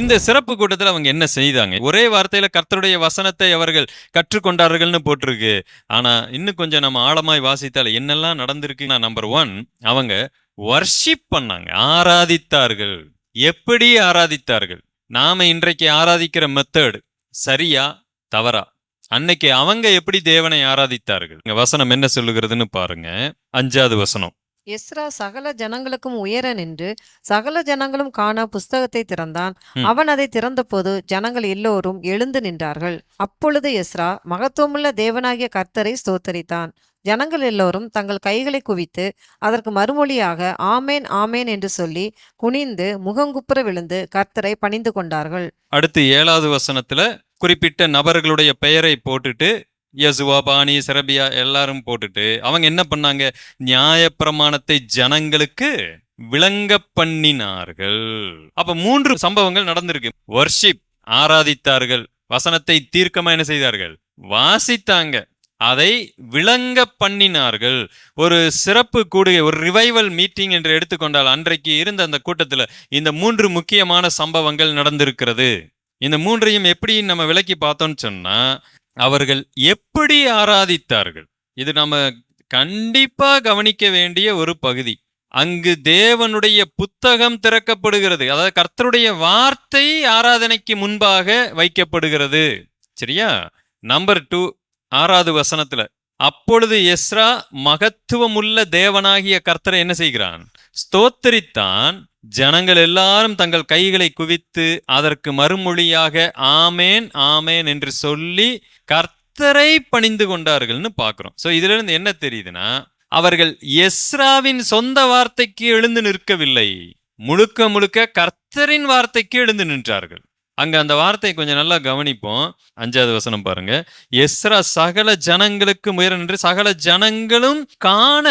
இந்த சிறப்பு கூட்டத்தில் அவங்க என்ன செய்தாங்க? ஒரே வார்த்தையில கர்த்தருடைய வசனத்தை அவர்கள் கற்றுக்கொண்டார்கள்னு போட்டிருக்கு. ஆனா இன்னும் கொஞ்சம் நம்ம ஆழமாய் வாசித்தால் என்னெல்லாம் நடந்திருக்குன்னா நம்பர் ஒன் அவங்க வர்ஷிப் பண்ணாங்க. ஆராதித்தார்கள். எப்படி ஆராதித்தார்கள்? நாம இன்றைக்கு ஆராதிக்கிற மெத்தடு சரியா தவறா? அன்னைக்கு அவங்க எப்படி தேவனை ஆராதித்தார்கள்? வசனம் என்ன சொல்லுகிறதுன்னு பாருங்க. அஞ்சாவது வசனம். எஸ்ரா சகல ஜனங்களுக்கும் உயர நின்று சகல ஜனங்களும் காண புஸ்தகத்தை திறந்தான். அவன் அதை திறந்தபோது ஜனங்கள் எல்லோரும் எழுந்து நின்றார்கள். அப்பொழுது எஸ்ரா மகத்துவமுள்ள தேவனாகிய கர்த்தரை ஸ்தோத்தரித்தான். ஜனங்கள் எல்லோரும் தங்கள் கைகளை குவித்து அதற்கு மறுமொழியாக ஆமேன் ஆமேன் என்று சொல்லி குனிந்து முகங்குப்புற விழுந்து கர்த்தரை பணிந்து கொண்டார்கள். அடுத்து ஏழாவது வசனத்துல குறிப்பிட்ட நபர்களுடைய பெயரை போட்டுட்டு யசுவா பாணி செரபியா எல்லாரும் போட்டுட்டு அவங்க என்ன பண்ணாங்க? நியாயப்பிரமாணத்தை ஜனங்களுக்கு விளங்க பண்ணினார்கள். அப்ப மூன்று சம்பவங்கள் நடந்திருக்கு. வர்ஷிப் ஆராதித்தார்கள். வசனத்தை தீர்க்கமா என்ன செய்தார்கள்? வாசித்தாங்க. அதை விளங்க பண்ணினார்கள். ஒரு சிறப்பு கூடுகை ஒரு ரிவைவல் மீட்டிங் என்று எடுத்துக்கொண்டால் அன்றைக்கு இருந்த அந்த கூட்டத்தில் இந்த மூன்று முக்கியமான சம்பவங்கள் நடந்திருக்கிறது. இந்த மூன்றையும் எப்படி நம்ம விளக்கி பார்த்தோம்னு சொன்னா அவர்கள் எப்படி ஆராதித்தார்கள்? இது நம்ம கண்டிப்பா கவனிக்க வேண்டிய ஒரு பகுதி. அங்கு தேவனுடைய புத்தகம் திறக்கப்படுகிறது. அதாவது கர்த்தருடைய வார்த்தை ஆராதனைக்கு முன்பாக வைக்கப்படுகிறது. சரியா? நம்பர் டூ ஆறாவது வசனத்துல அப்பொழுது எஸ்ரா மகத்துவமுள்ள தேவனாகிய கர்த்தரை என்ன செய்கிறான்? ஸ்தோத்தரித்தான். ஜனங்கள் எல்லாரும் தங்கள் கைகளை குவித்து அதற்கு மறுமொழியாக ஆமேன் ஆமேன் என்று சொல்லி கர்த்தரை பணிந்து கொண்டார்கள்னு பார்க்குறோம். சோ இதுல இருந்து என்ன தெரியுதுன்னா அவர்கள் எஸ்ராவின் சொந்த வார்த்தைக்கு எழுந்து நிற்கவில்லை. முழுக்க முழுக்க கர்த்தரின் வார்த்தைக்கு எழுந்து நின்றார்கள். அங்க அந்த வார்த்தையை கொஞ்சம் நல்லா கவனிப்போம். அஞ்சாவது வசனம் பாருங்க. எஸ்ரா சகல ஜனங்களுக்கு முயற நின்று சகல ஜனங்களும் காண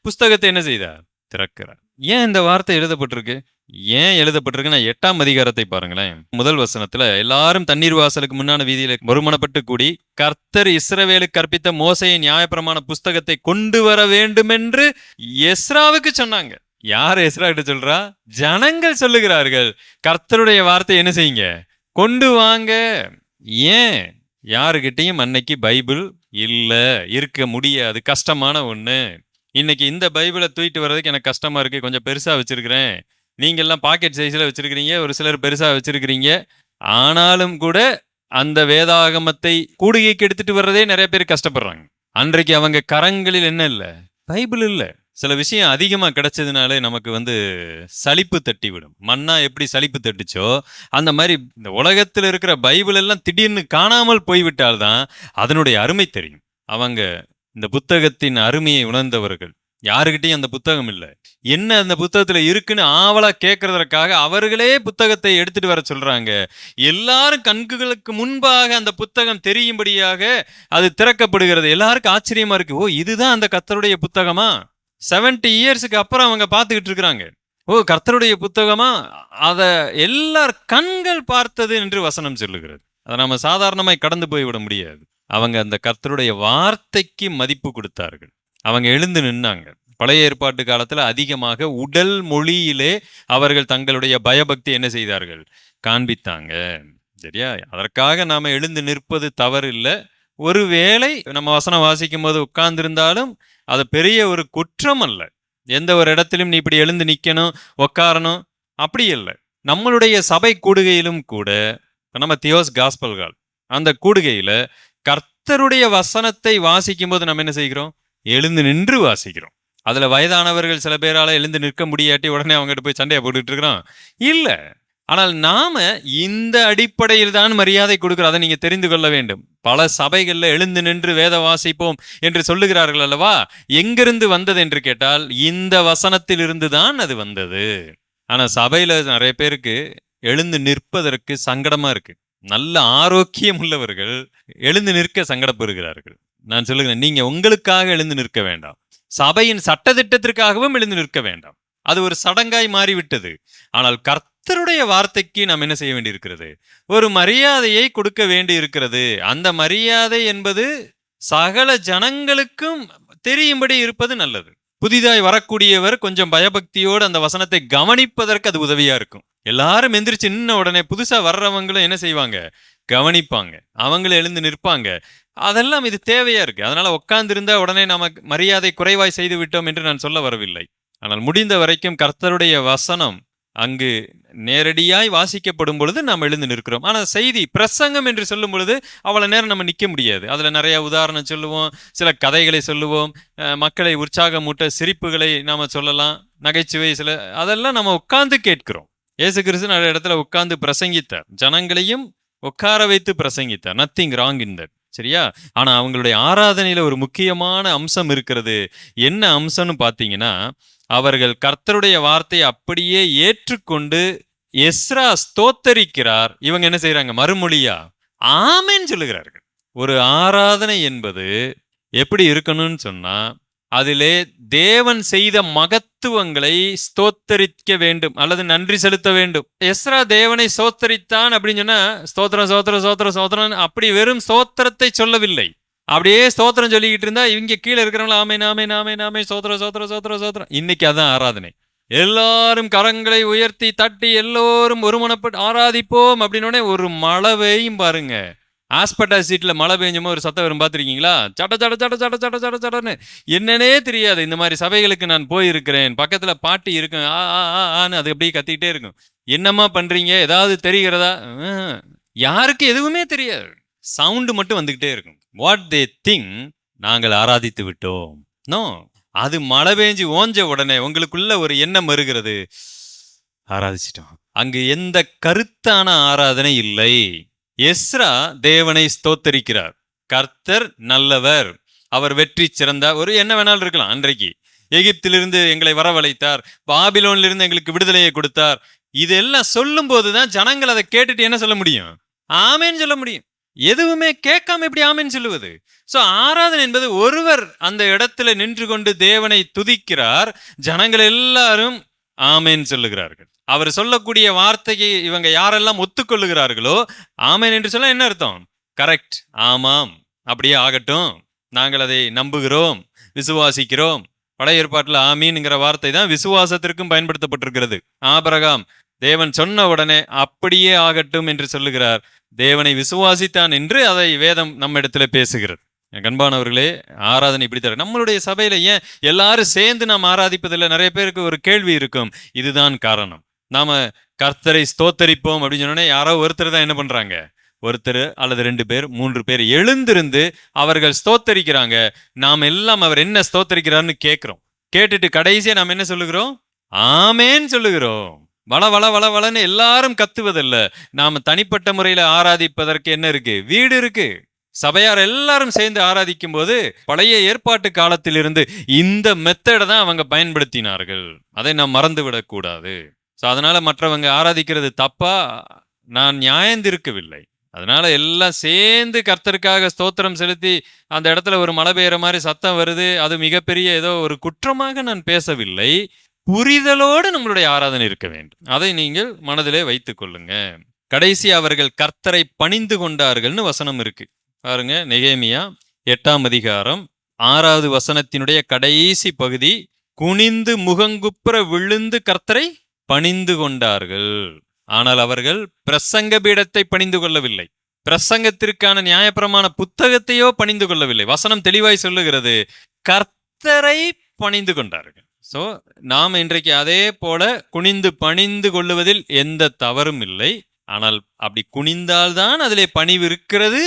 புஸ்தகத்தை என்ன செய்தார்? திறக்கிறார். ஏன் இந்த வார்த்தை எழுதப்பட்டிருக்கு? ஏன் எழுதப்பட்டிருக்குன்னா எட்டாம் அதிகாரத்தை பாருங்களேன். முதல் வசனத்துல எல்லாரும் தண்ணீர் வாசலுக்கு முன்னான வீதியில மறுமணப்பட்டு கூடி கர்த்தர் இஸ்ரவேலுக்கு கற்பித்த மோசையின் நியாயப்பிரமான புஸ்தகத்தை கொண்டு வர வேண்டுமென்று எஸ்ராவுக்கு சொன்னாங்க. யார் எஸ்ரா கிட்ட சொல்றா? ஜனங்கள் சொல்லுகிறார்கள். கர்த்தருடைய வார்த்தை என்ன செய்யுங்க? கொண்டு வாங்க. ஏன்? யாருகிட்டயும் அன்னைக்கு பைபிள் இல்ல. இருக்க முடியாது. கஷ்டமான ஒண்ணு. இன்னைக்கு இந்த பைபிளை தூக்கிட்டு வர்றதுக்கு எனக்கு கஷ்டமா இருக்கு. கொஞ்சம் பெருசா வச்சிருக்கிறேன். நீங்க எல்லாம் பாக்கெட் சைஸ்ல வச்சிருக்கிறீங்க. ஒரு சிலர் பெருசா வச்சிருக்கிறீங்க. ஆனாலும் கூட அந்த வேதாகமத்தை கூடுகைக்கு எடுத்துட்டு வர்றதே நிறைய பேர் கஷ்டப்படுறாங்க. அன்றைக்கு அவங்க கரங்களில் என்ன இல்லை? பைபிள் இல்லை. சில விஷயம் அதிகமாக கிடைச்சதுனாலே நமக்கு வந்து சலிப்பு தட்டி விடும் மண்ணா எப்படி சலிப்பு தட்டுச்சோ அந்த மாதிரி இந்த உலகத்தில் இருக்கிற பைபிள் எல்லாம் திடீர்னு காணாமல் போய்விட்டால்தான் அதனுடைய அருமை தெரியும். அவங்க இந்த புத்தகத்தின் அருமையை உணர்ந்தவர்கள். யாருக்கிட்டையும் அந்த புத்தகம் இல்லை. என்ன அந்த புத்தகத்துல இருக்குன்னு ஆவலா கேட்கறதற்காக அவர்களே புத்தகத்தை எடுத்துட்டு வர சொல்றாங்க. எல்லாரும் கண்களுக்கு முன்பாக அந்த புத்தகம் தெரியும்படியாக அது திறக்கப்படுகிறது. எல்லாருக்கும் ஆச்சரியமா இருக்கு. ஓ இதுதான் அந்த கர்த்தருடைய புத்தகமா? 70 இயர்ஸுக்கு அப்புறம் அவங்க பார்த்துக்கிட்டு இருக்கிறாங்க. ஓ கர்த்தருடைய புத்தகமா? அதை எல்லார் கண்கள் பார்த்தது என்று வசனம் சொல்லுகிறது. அதை நம்ம சாதாரணமாய் கடந்து போய்விட முடியாது. அவங்க அந்த கர்த்தருடைய வார்த்தைக்கு மதிப்பு கொடுத்தார்கள். அவங்க எழுந்து நின்னாங்க. பழைய ஏற்பாட்டு காலத்துல அதிகமாக உடல் மொழியிலே அவர்கள் தங்களுடைய பயபக்தி என்ன செய்தார்கள்? காண்பித்தாங்க. சரியா? அதற்காக நாம எழுந்து நிற்பது தவறு இல்லை ஒருவேளை நம்ம வசனம் வாசிக்கும் போது உட்கார்ந்திருந்தாலும் அது பெரிய ஒரு குற்றம் அல்ல. எந்த ஒரு இடத்திலும் நீ இப்படி எழுந்து நிற்கணும் உட்காரணும் அப்படி இல்லை. நம்மளுடைய சபை கூடுகையிலும் கூட நம்ம தியோஸ் காஸ்பல்கால் அந்த கூடுகையில் கர்த்தருடைய வசனத்தை வாசிக்கும் போது நம்ம என்ன செய்கிறோம்? எழுந்து நின்று வாசிக்கிறோம். அதில் வயதானவர்கள் சில பேரால் எழுந்து நிற்க முடியாட்டி உடனே அவங்ககிட்ட போய் சண்டையை போட்டுட்டு இருக்கிறோம் இல்லை. ஆனால் நாம இந்த அடிப்படையில் தான் மரியாதை கொடுக்கிறோம் அதை நீங்க தெரிந்து கொள்ள வேண்டும். பல சபைகளில் எழுந்து நின்று வேத வாசிப்போம் என்று சொல்லுகிறார்கள் அல்லவா? எங்கிருந்து வந்தது என்று கேட்டால் இந்த வசனத்திலிருந்து தான் அது வந்தது. ஆனால் சபையில் நிறைய பேருக்கு எழுந்து நிற்பதற்கு சங்கடமா இருக்கு. நல்ல ஆரோக்கியம் உள்ளவர்கள் எழுந்து நிற்க சங்கடப்படுகிறார்கள். நான் சொல்லுகிறேன் நீங்க உங்களுக்காக எழுந்து நிற்க வேண்டாம். சபையின் சட்டத்திட்டத்திற்காகவும் எழுந்து நிற்க வேண்டாம். அது ஒரு சடங்காய் மாறிவிட்டது. ஆனால் கர்த்தருடைய வார்த்தைக்கு நாம் என்ன செய்ய வேண்டியிருக்கிறது? ஒரு மரியாதையை கொடுக்க வேண்டி இருக்கிறது அந்த மரியாதை என்பது சகல ஜனங்களுக்கும் தெரியும்படி இருப்பது நல்லது. புதிதாய் வரக்கூடியவர் கொஞ்சம் பயபக்தியோடு அந்த வசனத்தை கவனிப்பதற்கு அது உதவியா இருக்கும். எல்லாரும் எந்திரிச்சு நின்ன உடனே புதுசா வர்றவங்களும் என்ன செய்வாங்க? கவனிப்பாங்க. அவங்களும் எழுந்து நிற்பாங்க. அதெல்லாம் இது தேவையா இருக்கு. அதனால உட்கார்ந்திருந்தா உடனே நமக்கு மரியாதை குறைவாய் செய்து விட்டோம் என்று நான் சொல்ல வரவில்லை. ஆனால் முடிந்த வரைக்கும் கர்த்தருடைய வசனம் அங்கு நேரடியாய் வாசிக்கப்படும் பொழுது நாம் எழுந்து நிற்கிறோம். ஆனால் செய்தி பிரசங்கம் என்று சொல்லும் பொழுது அவ்வளோ நேரம் நம்ம நிற்க முடியாது. அதில் நிறைய உதாரணம் சொல்லுவோம் சில கதைகளை சொல்லுவோம் மக்களை உற்சாகமூட்ட சிரிப்புகளை நாம் சொல்லலாம் நகைச்சுவை சில அதெல்லாம் நம்ம உட்கார்ந்து கேட்கிறோம். ஏசு கிறிஸ்து நிறைய இடத்துல உட்கார்ந்து பிரசங்கித்தார். ஜனங்களையும் உட்கார வைத்து பிரசங்கித்தார். நத்திங் ராங் இன் தட் சரியா? ஆனால் அவங்களுடைய ஆராதனையில் ஒரு முக்கியமான அம்சம் இருக்கிறது. என்ன அம்சம்னு பார்த்தீங்கன்னா அவர்கள் கர்த்தருடைய வார்த்தையை அப்படியே ஏற்றுக்கொண்டு எஸ்ரா ஸ்தோத்தரிக்கிறார். இவங்க என்ன செய்யறாங்க மறுமொழியா? ஆமேன்னு சொல்லுகிறார்கள். ஒரு ஆராதனை என்பது எப்படி இருக்கணும்னு சொன்னா அதிலே தேவன் செய்த மகத்துவங்களை ஸ்தோத்தரிக்க வேண்டும் அல்லது நன்றி செலுத்த வேண்டும். எஸ்ரா தேவனை ஸ்தோத்தரித்தான் அப்படின்னு சொன்னா ஸ்தோத்திரம் சோத்திரம் சோத்திரம் சோத்திரம் அப்படி வெறும் சோத்திரத்தை சொல்லவில்லை. அப்படியே ஸ்தோத்திரம் சொல்லிக்கிட்டு இருந்தா இவங்க கீழே இருக்கிறவங்கள ஆமே நாமே நாமே நாமே சோத்திரம் சோத்திரம் சோத்திரம் சோத்திரம் இன்னைக்கு அதான் ஆராதனை. எல்லாரும் கரங்களை உயர்த்தி தட்டி எல்லோரும் ஒருமனப்பட்டு ஆராதிப்போம் அப்படின்னோடனே ஒரு மழை பெய்யும் பாருங்க. ஆஸ்பட்டா சீட்டில் மழை பெஞ்சமோ ஒரு சத்தம் வரும் பார்த்துருக்கீங்களா? சட சட சட சட சட சட சடன்னு. என்னன்னே தெரியாது. இந்த மாதிரி சபைகளுக்கு நான் போயிருக்கிறேன். பக்கத்தில் பாட்டி இருக்கும். ஆ ஆ ஆ ஆன்னு அது அப்படியே கத்திக்கிட்டே இருக்கும். என்னம்மா பண்ணுறீங்க ஏதாவது தெரிகிறதா? யாருக்கு எதுவுமே தெரியாது. சவுண்டு மட்டும் வந்துக்கிட்டே இருக்கும். வாட் தே திங் நாங்கள் ஆராதித்து விட்டோம். நோ அது மழை பெஞ்சு ஓஞ்ச உடனே உங்களுக்குள்ள ஒரு எண்ணம் வருகிறது. ஆராதிச்சிட்டோம். அங்கு எந்த கருத்தான ஆராதனை இல்லை. எஸ்ரா தேவனை ஸ்தோத்தரிக்கிறார். கர்த்தர் நல்லவர். அவர் வெற்றி சிறந்த ஒரு என்ன வேணாலும் இருக்கலாம் அன்றைக்கு. எகிப்திலிருந்து எங்களை வரவழைத்தார். பாபிலோன்லிருந்து எங்களுக்கு விடுதலையை கொடுத்தார். இதெல்லாம் சொல்லும் போதுதான் ஜனங்கள் அதை கேட்டுட்டு என்ன சொல்ல முடியும்? ஆமேன்னு சொல்ல முடியும். எதுவுமே கேட்காம இப்படி ஆமின்னு சொல்லுவது? ஸோ ஆராதனை என்பது ஒருவர் அந்த இடத்துல நின்று கொண்டு தேவனை துதிக்கிறார் ஜனங்கள் எல்லாரும் ஆமேன் சொல்லுகிறார்கள். அவர் சொல்லக்கூடிய வார்த்தைக்கு இவங்க யாரெல்லாம் ஒத்துக்கொள்ளுகிறார்களோ ஆமேன் என்று சொல்ல என்ன அர்த்தம்? கரெக்ட் ஆமாம். அப்படியே ஆகட்டும். நாங்கள் அதை நம்புகிறோம் விசுவாசிக்கிறோம். பழைய ஏற்பாட்டில் ஆமீன்ங்கிற வார்த்தை தான் விசுவாசத்திற்கும் பயன்படுத்தப்பட்டிருக்கிறது. ஆபரகாம் தேவன் சொன்ன உடனே அப்படியே ஆகட்டும் என்று சொல்லுகிறார். தேவனை விசுவாசித்தான் என்று அதை வேதம் நம்ம இடத்துல பேசுகிறது. என் ஆராதனை இப்படி தர நம்மளுடைய சபையில ஏன் எல்லாரும் சேர்ந்து நாம் ஆராதிப்பதில் நிறைய பேருக்கு ஒரு கேள்வி இருக்கும். இதுதான் காரணம். நாம கர்த்தரை ஸ்தோத்தரிப்போம் அப்படின்னு சொன்னோடனே யாரோ ஒருத்தர் தான் என்ன பண்றாங்க? ஒருத்தர் அல்லது ரெண்டு பேர் மூன்று பேர் எழுந்திருந்து அவர்கள் ஸ்தோத்தரிக்கிறாங்க. நாம் எல்லாம் அவர் என்ன ஸ்தோத்தரிக்கிறார்னு கேட்குறோம். கேட்டுட்டு கடைசியாக நாம் என்ன சொல்லுகிறோம்? ஆமேன்னு சொல்லுகிறோம். வள வள வள வளன்னு எல்லாரும் கத்துவதில்ல. நாம் தனிப்பட்ட முறையில் ஆராதிப்பதற்கு என்ன இருக்கு? வீடு இருக்கு. சபையார் எல்லாரும் சேர்ந்து ஆராதிக்கும் போது பழைய ஏற்பாட்டு காலத்திலிருந்து இந்த மெத்தடை தான் அவங்க பயன்படுத்தினார்கள். அதை நாம் மறந்து விடக்கூடாது ஸோ அதனால மற்றவங்க ஆராதிக்கிறது தப்பா? நான் நியாயந்திருக்கவில்லை. அதனால எல்லாம் சேர்ந்து கர்த்தருக்காக ஸ்தோத்திரம் செலுத்தி அந்த இடத்துல ஒரு மழை பெய்கிற மாதிரி சத்தம் வருது. அது மிகப்பெரிய ஏதோ ஒரு குற்றமாக நான் பேசவில்லை. புரிதலோடு நம்மளுடைய ஆராதனை இருக்க வேண்டும். அதை நீங்கள் மனதிலே வைத்துக் கொள்ளுங்க. கடைசி அவர்கள் கர்த்தரை பணிந்து கொண்டார்கள்னு வசனம் இருக்கு. பாருங்க நெகேமியா எட்டாம் அதிகாரம் ஆறாவது வசனத்தினுடைய கடைசி பகுதி குனிந்து முகங்குப்புற விழுந்து கர்த்தரை பணிந்து கொண்டார்கள். ஆனால் அவர்கள் பிரசங்க பீடத்தை பணிந்து கொள்ளவில்லை. பிரசங்கத்திற்கான நியாயப்பிரமான புத்தகத்தையோ பணிந்து கொள்ளவில்லை. வசனம் தெளிவாய் சொல்லுகிறது கர்த்தரை பணிந்து கொண்டார்கள். ஸோ நாம் இன்றைக்கு அதே போல குனிந்து பணிந்து கொள்ளுவதில் எந்த தவறும் இல்லை. ஆனால் அப்படி குனிந்தால்தான் அதிலே பணிவு இருக்கிறது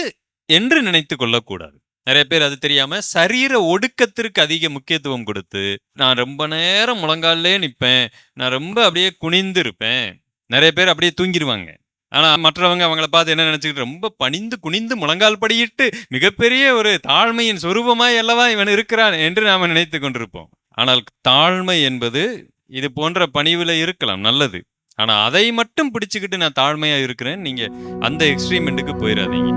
என்று நினைத்து கொள்ளக்கூடாது. நிறைய பேர் அது தெரியாம சரீர ஒடுக்கத்திற்கு அதிக முக்கியத்துவம் கொடுத்து நான் ரொம்ப நேரம் முழங்காலே நிற்பேன் நான் ரொம்ப அப்படியே குனிந்து இருப்பேன் நிறைய பேர் அப்படியே தூங்கிடுவாங்க. ஆனா மற்றவங்க அவங்கள பார்த்து என்ன நினைச்சுக்கிட்டு ரொம்ப பணிந்து குனிந்து முழங்கால் படியிட்டு மிகப்பெரிய ஒரு தாழ்மையின் சொரூபமாய் அல்லவா இவன் இருக்கிறான் என்று நாம நினைத்து கொண்டிருப்போம். ஆனால் தாழ்மை என்பது இது போன்ற பணிவில் இருக்கலாம் நல்லது. ஆனா அதை மட்டும் பிடிச்சிக்கிட்டு நான் தாழ்மையா இருக்கிறேன் நீங்க அந்த எக்ஸ்ட்ரீமெண்ட்டுக்கு போயிடாதீங்க